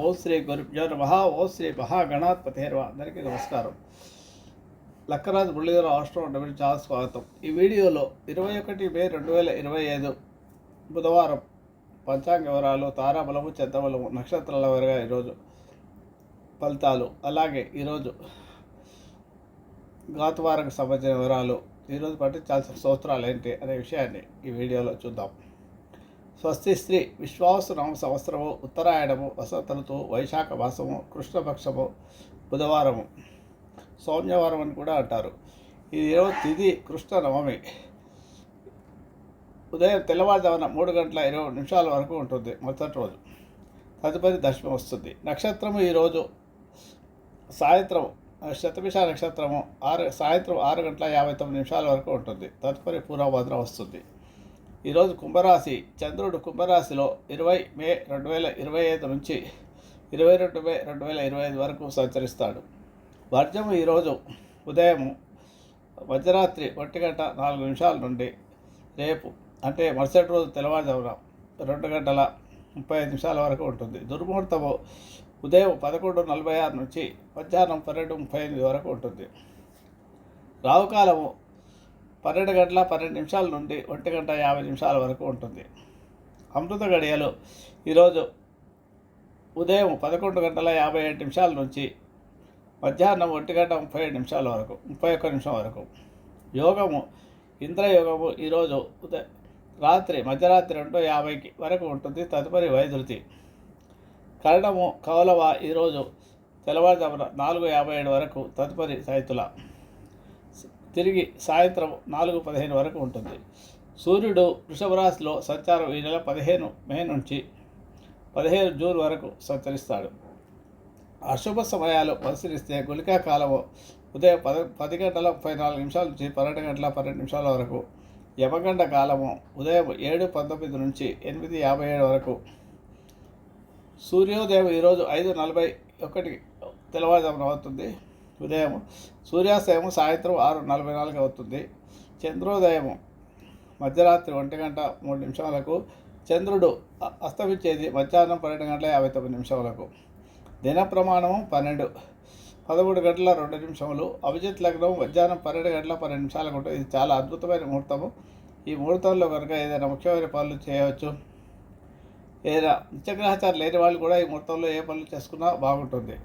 ఓం శ్రీ గురుభ్యో నమ. ఓం శ్రీ మహాగణాధిపతిర్వ. అందరికీ నమస్కారం. లక్కరాజు మురళీధర ఆస్ట్రో డబుల్ చాలా స్వాగతం. ఈ వీడియోలో ఇరవై ఒకటి మే రెండు వేల ఇరవై ఐదు బుధవారం పంచాంగ వివరాలు తారాబలము చంద్రబలము నక్షత్రాల వరగా ఈరోజు ఫలితాలు అలాగే ఈరోజు గాతువారకు సంబంధించిన వివరాలు ఈరోజు పట్టించాల్సిన స్తోత్రాలు ఏంటి అనే విషయాన్ని ఈ వీడియోలో చూద్దాం. స్వస్తి స్త్రీ విశ్వాసనామ సంవత్సరము ఉత్తరాయణము వసంత ఋతువు వైశాఖ మాసము కృష్ణపక్షము బుధవారము. సౌమ్యవారం అని కూడా అంటారు. ఇది ఈరోజు తిది కృష్ణ నవమి ఉదయం తెల్లవారుజామున మూడు గంటల ఇరవై నిమిషాల వరకు ఉంటుంది మొదటి రోజు. తదుపరి దశమి వస్తుంది. నక్షత్రము ఈరోజు సాయంత్రం శతభిష నక్షత్రము ఆరు సాయంత్రం ఆరు గంటల యాభై తొమ్మిది నిమిషాల వరకు ఉంటుంది. తదుపరి పూర్వభద్ర వస్తుంది. ఈరోజు కుంభరాశి చంద్రుడు కుంభరాశిలో ఇరవై మే రెండు వేల ఇరవై ఐదు నుంచి ఇరవై రెండు మే రెండు వేల ఇరవై ఐదు వరకు సంచరిస్తాడు. వర్జము ఈరోజు ఉదయం మధ్యరాత్రి ఒంటి గంట నాలుగు నిమిషాల నుండి రేపు అంటే మరుసటి రోజు తెల్లవారుజామున రెండు గంటల ముప్పై ఐదు నిమిషాల వరకు ఉంటుంది. దుర్ముహూర్తము ఉదయం పదకొండు నలభై ఆరు నుంచి మధ్యాహ్నం పన్నెండు ముప్పై ఎనిమిది వరకు ఉంటుంది. రావుకాలము పన్నెండు గంటల పన్నెండు నిమిషాల నుండి ఒంటి గంట యాభై నిమిషాల వరకు ఉంటుంది. అమృత గడియలు ఈరోజు ఉదయం పదకొండు గంటల యాభై ఏడు నిమిషాల నుంచి మధ్యాహ్నం ఒంటి గంట ముప్పై ఏడు నిమిషాల వరకు ముప్పై ఒక్క నిమిషం వరకు. యోగము ఇంద్రయోగము ఈరోజు ఉదయ రాత్రి మధ్యరాత్రి రెండు యాభైకి వరకు ఉంటుంది. తదుపరి వైద్యుతి కరణము కౌలవ ఈరోజు తెల్లవారుజామున నాలుగు యాభై ఏడు వరకు తదుపరి సైతుల. తిరిగి సాయంత్రం నాలుగు పదిహేను వరకు ఉంటుంది. సూర్యుడు వృషభ రాశిలో సంచారం ఈ నెల పదిహేను మే నుంచి పదిహేను జూన్ వరకు సంచరిస్తాడు. అశుభ సమయాలు పరిశీలిస్తే గుళికా కాలము ఉదయం పద పది గంటల ముప్పై నాలుగు నిమిషాల నుంచి పన్నెండు గంటల పన్నెండు నిమిషాల వరకు యమగండ కాలము ఉదయం ఏడు పంతొమ్మిది నుంచి ఎనిమిది యాభై ఏడు వరకు. సూర్యోదయం ఈరోజు ఐదు నలభై ఒకటి తెల్లవారుజామున అవుతుంది. ఉదయం సూర్యాస్తయము సాయంత్రం ఆరు నలభై నాలుగు అవుతుంది. చంద్రోదయము మధ్యరాత్రి ఒంటి గంట మూడు నిమిషాలకు. చంద్రుడు అస్తమించేది మధ్యాహ్నం పన్నెండు గంటల యాభై తొమ్మిది నిమిషాలకు. దిన ప్రమాణము పన్నెండు. పదమూడు గంటల రెండు నిమిషములు. అభిజిత్ లగ్నం మధ్యాహ్నం పన్నెండు గంటల పన్నెండు నిమిషాలకు ఉంటుంది. ఇది చాలా అద్భుతమైన ముహూర్తము. ఈ ముహూర్తంలో కనుక ఏదైనా ముఖ్యమైన పనులు చేయవచ్చు. ఏదైనా నిత్యగ్రహచారం లేని వాళ్ళు కూడా ఈ ముహూర్తంలో ఏ పనులు చేసుకున్నా బాగుంటుంది.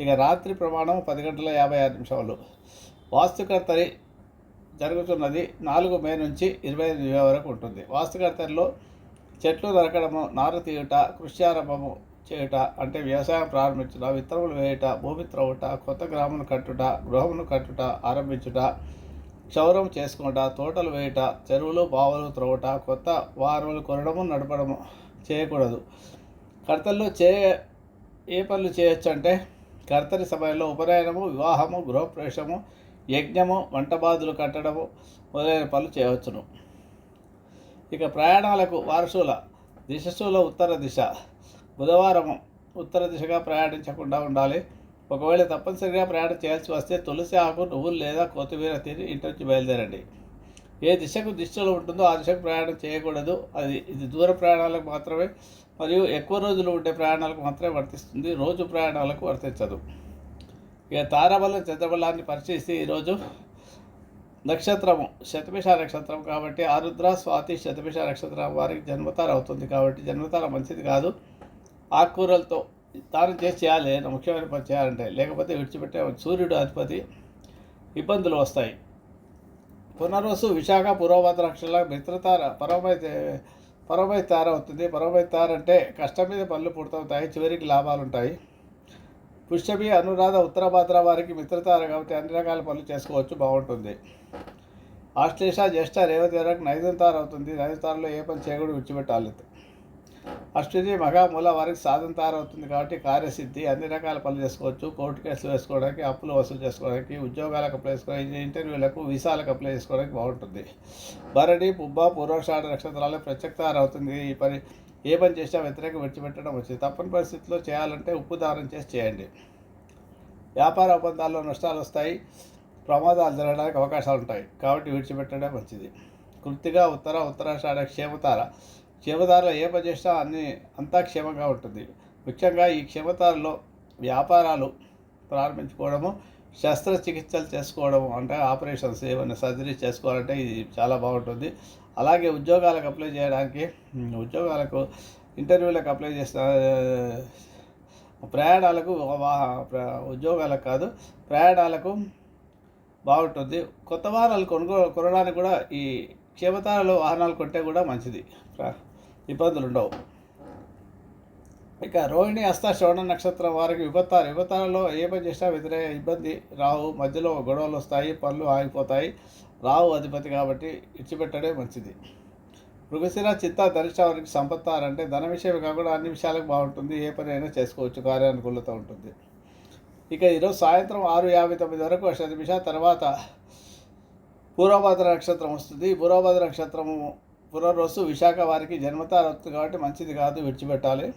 ఇక రాత్రి ప్రమాణం పది గంటల యాభై ఆరు నిమిషాలు వాస్తుకర్తరి జరుగుతున్నది నాలుగు మే నుంచి ఇరవై ఐదు మే వరకు ఉంటుంది. వాస్తుకర్తరిలో చెట్లు నరకడము నారు తీయుట కృష్యారంభము చేయుట అంటే వ్యవసాయం ప్రారంభించుట విత్తనములు వేయుట భూమి త్రవ్వుట కొత్త గ్రామం కట్టుట గృహమును కట్టుట ఆరంభించుట క్షౌరం చేసుకుంట తోటలు వేయుట చెరువులు బావులు త్రవ్వుట కొత్త వారములు కొనడము నడపడము చేయకూడదు. కర్తల్లో చే ఏ పనులు చేయొచ్చు అంటే కర్తరి సమయంలో ఉపనయనము వివాహము గృహప్రవేశము యజ్ఞము వంటబాదులు కట్టడము మొదలైన పనులు చేయవచ్చును. ఇక ప్రయాణాలకు వారసుల దిశశూల ఉత్తర దిశ. బుధవారము ఉత్తర దిశగా ప్రయాణించకుండా ఉండాలి. ఒకవేళ తప్పనిసరిగా ప్రయాణం చేయాల్సి వస్తే తులసి ఆకు నువ్వులు లేదా కొత్తిమీర తిని ఇంటి నుంచి బయలుదేరండి. ఏ దిశకు దిశలో ఉంటుందో ఆ దిశకు ప్రయాణం చేయకూడదు. అది ఇది దూర ప్రయాణాలకు మాత్రమే మరియు ఎక్కువ రోజులు ఉండే ప్రయాణాలకు మాత్రమే వర్తిస్తుంది. రోజు ప్రయాణాలకు వర్తించదు. ఇక తారాబలం చంద్రబలాన్ని పరిశీలిస్తే ఈరోజు నక్షత్రము శతమిష నక్షత్రం కాబట్టి ఆరుద్ర స్వాతి శతమిష నక్షత్రం వారికి జన్మతార అవుతుంది కాబట్టి జన్మతార మంచిది కాదు. ఆకుకూరలతో దానం చేసి చేయాలి. ముఖ్యమైన పని చేయాలంటే లేకపోతే విడిచిపెట్టే సూర్యుడు అధిపతి ఇబ్బందులు వస్తాయి. పునర్వసు విశాఖ పూర్వభద్ర మిత్రతార పరమై పరమై తార అవుతుంది. పరమై తార అంటే కష్టం మీద పనులు పూర్తవుతాయి చివరికి లాభాలు ఉంటాయి పుష్యమి అనురాధ ఉత్తరభద్ర వారికి మిత్రతార కాబట్టి అన్ని రకాల పనులు చేసుకోవచ్చు బాగుంటుంది. ఆశ్లేష జ్యేష్ఠ రేవతి వరకు నైదంతారు అవుతుంది. నైదంతారులో ఏ పని చేయకూడదు విడిచిపెట్టాలి. అశ్విని మహామూల వారికి సాధన తార కాబట్టి కార్యసిద్ధి అన్ని రకాల పనులు చేసుకోవచ్చు. కోర్టు కేసులు వేసుకోవడానికి అప్పులు వసూలు చేసుకోవడానికి ఉద్యోగాలకు అప్లై చేసుకోవడానికి ఇంటర్వ్యూలకు వీసాలకు అప్లై చేసుకోవడానికి బాగుంటుంది. భరణి పుబ్బ పూర్వషాఢ నక్షత్రాలు ప్రత్యక్తారవుతుంది ఈ పని ఏ పని చేసినా వ్యతిరేకం విడిచిపెట్టడం వచ్చింది. తప్పని పరిస్థితుల్లో చేయాలంటే ఉప్పు దానం చేసి చేయండి. వ్యాపార ఒప్పందాల్లో నష్టాలు వస్తాయి. ప్రమాదాలు జరగడానికి అవకాశాలు ఉంటాయి. కాబట్టి విడిచిపెట్టడం మంచిది. కృతిగా ఉత్తర ఉత్తరాషాఢ క్షేమతార క్షేమదారులు ఏ పని చేసినా అన్ని అంతా క్షేమంగా ఉంటుంది. ముఖ్యంగా ఈ క్షమతాల్లో వ్యాపారాలు ప్రారంభించుకోవడము శస్త్రచికిత్సలు చేసుకోవడము అంటే ఆపరేషన్స్ ఏమైనా సర్జరీ చేసుకోవాలంటే ఇది చాలా బాగుంటుంది. అలాగే ఉద్యోగాలకు అప్లై చేయడానికి ఉద్యోగాలకు ఇంటర్వ్యూలకు అప్లై చేసిన ప్రయాణాలకు ప్ర- ఉద్యోగాలకు కాదు ప్రయాణాలకు బాగుంటుంది. కొత్త వాహనాలు కొనుగో కొనడానికి కూడా ఈ క్షేమతారలో వాహనాలు కొంటే కూడా మంచిది. ప్ర- ఇబ్బందులు ఉండవు ఇక రోహిణి హస్త శ్రవణ నక్షత్రం వారికి విపత్తారు విపత్తాలలో ఏ పని చేసినా వ్యతిరేక ఇబ్బంది. రావు మధ్యలో గొడవలు వస్తాయి పనులు ఆగిపోతాయి. రావు అధిపతి కాబట్టి ఇచ్చిపెట్టడే మంచిది. మృగశిర చిత్త ధనిష్ట వారికి సంపత్తారంటే ధన విషయం కాకుండా అన్ని విషయాలకు బాగుంటుంది. ఏ పని అయినా చేసుకోవచ్చు. కార్యానుకూలత ఉంటుంది. ఇక ఈరోజు సాయంత్రం ఆరు యాభై తొమ్మిది వరకు అష్ట నిమిషాల తర్వాత పూర్వభద్ర నక్షత్రం వస్తుంది. పూర్వభద్ర నక్షత్రము పునర్వసు విశాఖ వారికి జన్మతారత్తు కాబట్టి మంచిది కాదు విడిచిపెట్టాలి.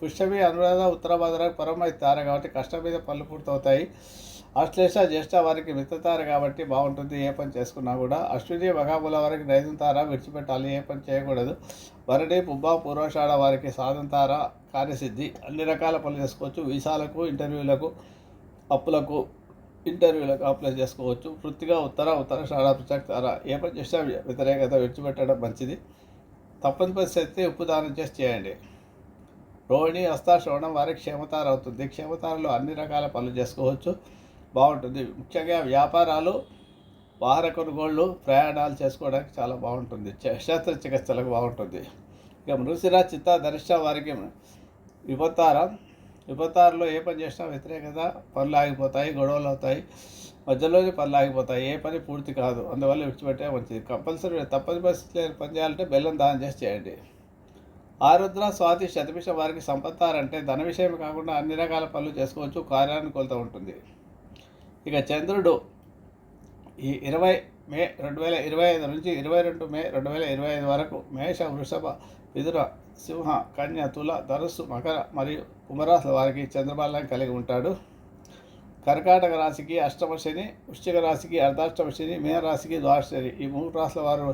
పుష్యమి అనురాధ ఉత్తరభద్ర పరమై తార కాబట్టి కష్టం మీద పళ్ళు పూర్తవుతాయి. అశ్లేష జ్యేష్ఠ వారికి మిత్రతార కాబట్టి బాగుంటుంది. ఏ పని చేసుకున్నా కూడా అశ్విని మహాబుల వారికి నైదం తార విడిచిపెట్టాలి. ఏ పని చేయకూడదు. వరడి పుబ్బ పూర్వషాఢ వారికి సాధన తార కార్యసిద్ధి. అన్ని రకాల పనులు చేసుకోవచ్చు. వీసాలకు ఇంటర్వ్యూలకు అప్పులకు ఇంటర్వ్యూలకు అప్లై చేసుకోవచ్చు. వృత్తిగా ఉత్తర ఉత్తర షాడా ప్రచార తార ఏ పని చేసినా వ్యతిరేకత విడిచిపెట్టడం మంచిది. తప్పని పరిస్థితి ఉప్పు దానం చేసి చేయండి. రోహిణి హస్త శ్రవణం వారికి క్షేమతార అవుతుంది. క్షేమతారలో అన్ని రకాల పనులు చేసుకోవచ్చు. బాగుంటుంది. ముఖ్యంగా వ్యాపారాలు వాహన కొనుగోళ్ళు ప్రయాణాలు చేసుకోవడానికి చాలా బాగుంటుంది. శస్త్రచికిత్సలకు బాగుంటుంది. ఇక మృసిరా చిత్త ధనిష్ట వారికి విపత్తారం విపత్తారులో ఏ పని చేసినా వ్యతిరేకత పనులు ఆగిపోతాయి గొడవలు అవుతాయి. మధ్యలోనే పనులు ఆగిపోతాయి. ఏ పని పూర్తి కాదు. అందువల్ల విడిచిపెట్టే మంచిది. కంపల్సరీ తప్పని పరిస్థితి పని చేయాలంటే బెల్లం దానం చేసి చేయండి. ఆరుద్ర స్వాతి శతభిష వారికి సంపత్తారంటే ధన విషయం కాకుండా అన్ని రకాల పనులు చేసుకోవచ్చు. కార్యానుకూలత ఉంటుంది. ఇక చంద్రుడు ఈ ఇరవై మే రెండు వేల ఇరవై ఐదు నుంచి ఇరవై రెండు మే రెండు వేల ఇరవై ఐదు వరకు మేష వృషభ మిథున సింహ కన్య తుల ధనుస్సు మకర మరియు కుంభరాశుల వారికి చంద్రబాలం కలిగి ఉంటాడు. కర్కాటక రాశికి అష్టమ శని వృశ్చిక రాశికి అర్ధాష్టమ శని మీనరాశికి రాశికి ఈ మూడు రాశుల వారు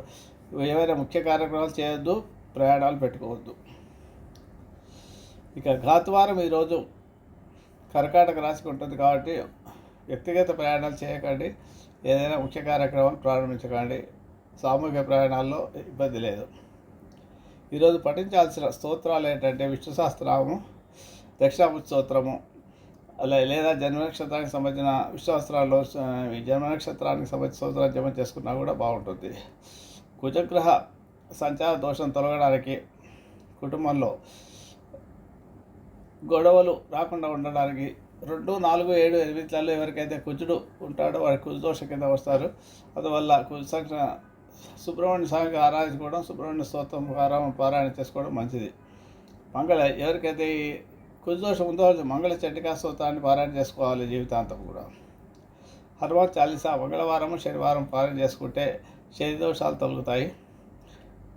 ఏవైనా ముఖ్య కార్యక్రమాలు చేయొద్దు ప్రయాణాలు పెట్టుకోవద్దు. ఇక ఘాతువారం ఈరోజు కర్కాటక రాశికి ఉంటుంది కాబట్టి వ్యక్తిగత ప్రయాణాలు చేయకండి. ఏదైనా ముఖ్య కార్యక్రమం ప్రారంభించకండి. సామూహిక ప్రయాణాల్లో ఇబ్బంది లేదు. ఈరోజు పఠించాల్సిన స్తోత్రాలు ఏంటంటే విష్ణు సహస్రనామము దక్షిణామూర్తి స్తోత్రము అలా లేదా జన్మ నక్షత్రానికి సంబంధించిన విశ్వాసరాల్లో జన్మ నక్షత్రానికి సంబంధించిన స్తోత్రాలు జమ చేసుకున్నా కూడా బాగుంటుంది. కుజగ్రహ సంచార దోషం తొలగడానికి కుటుంబంలో గొడవలు రాకుండా ఉండడానికి రెండు నాలుగు ఏడు ఎనిమిదిలలో ఎవరికైతే కుజుడు ఉంటాడో వారి కుజు దోషం కింద వస్తారు. అందువల్ల కుజు సంఖ్య సుబ్రహ్మణ్య స్వామికి ఆరాధించుకోవడం సుబ్రహ్మణ్య స్తోత్రం ఆరామ పారాయణ చేసుకోవడం మంచిది. మంగళ ఎవరికైతే ఈ దోషం ఉందో మంగళ చండికా స్తోత్రాన్ని పారాయణ చేసుకోవాలి జీవితాంతం కూడా. హనుమాన్ చాలీసా మంగళవారం శనివారం పారాయణ చేసుకుంటే శని దోషాలు తొలుగుతాయి.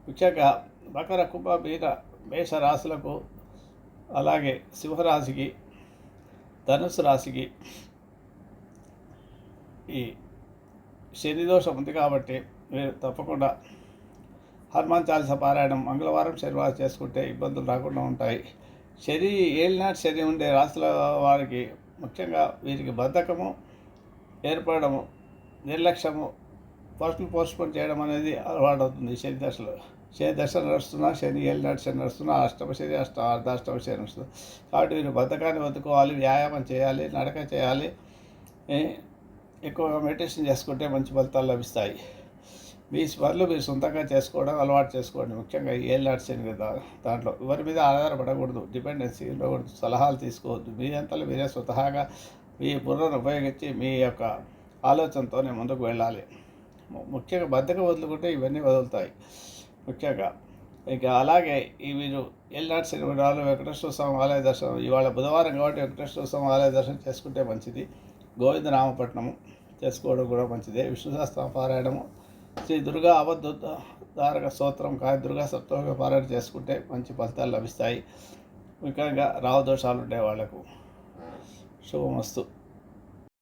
ముఖ్యంగా మకర కుంభ మీన మేష రాశులకు అలాగే సింహరాశికి ధనుసు రాశికి ఈ శని దోషం ఉంది కాబట్టి మీరు తప్పకుండా. హనుమాన్ చాలీస పారాయణం మంగళవారం శనివారం చేసుకుంటే ఇబ్బందులు రాకుండా ఉంటాయి. శని ఏలినాటి శని ఉండే రాశుల వారికి ముఖ్యంగా వీరికి బద్ధకము ఏర్పడము నిర్లక్ష్యము పోస్టులు పోస్ట్పోన్ చేయడం అనేది అలవాటు అవుతుంది శని దశలో. శని దశ నడుస్తున్నా శని ఏలినాటి శని నడుస్తున్నా అష్టమ శని అష్ట అర్ధాష్టమ శని నడుస్తుంది. కాబట్టి వీరు బద్ధకాన్ని వదుకోవాలి వ్యాయామం చేయాలి నడక చేయాలి ఎక్కువగా మెడిటేషన్ చేసుకుంటే మంచి ఫలితాలు లభిస్తాయి. మీ పనులు మీరు సొంతంగా చేసుకోవడం అలవాటు చేసుకోండి. ముఖ్యంగా ఏ ఏళ్ళనాటి కదా దాంట్లో ఎవరి మీద ఆధారపడకూడదు. డిపెండెన్సీ ఉండకూడదు సలహాలు తీసుకోవద్దు. మీ అంతలో మీరే స్వతహాగా మీ బుర్రను ఉపయోగించి మీ యొక్క ఆలోచనతోనే ముందుకు వెళ్ళాలి. ముఖ్యంగా బద్దక వదులుకుంటే ఇవన్నీ వదులుతాయి. ముఖ్యంగా ఇంకా అలాగే ఈ మీరు ఏళ్ళనాటి శనివారాలు వెంకటేశ్వర స్వామి ఆలయ దర్శనం ఇవాళ బుధవారం కాబట్టి వెంకటేశ్వర స్వామి ఆలయ దర్శనం చేసుకుంటే మంచిది. గోవిందనామపట్నము చేసుకోవడం కూడా మంచిదే. విష్ణు సహస్ర పారాయణము శ్రీ దుర్గా అబద్ధ ధారక స్తోత్రం కాయ దుర్గా సప్తోగ పారాయణ చేసుకుంటే మంచి ఫలితాలు లభిస్తాయి. ముఖ్యంగా రావదోషాలు ఉండే వాళ్ళకు. శుభమస్తు.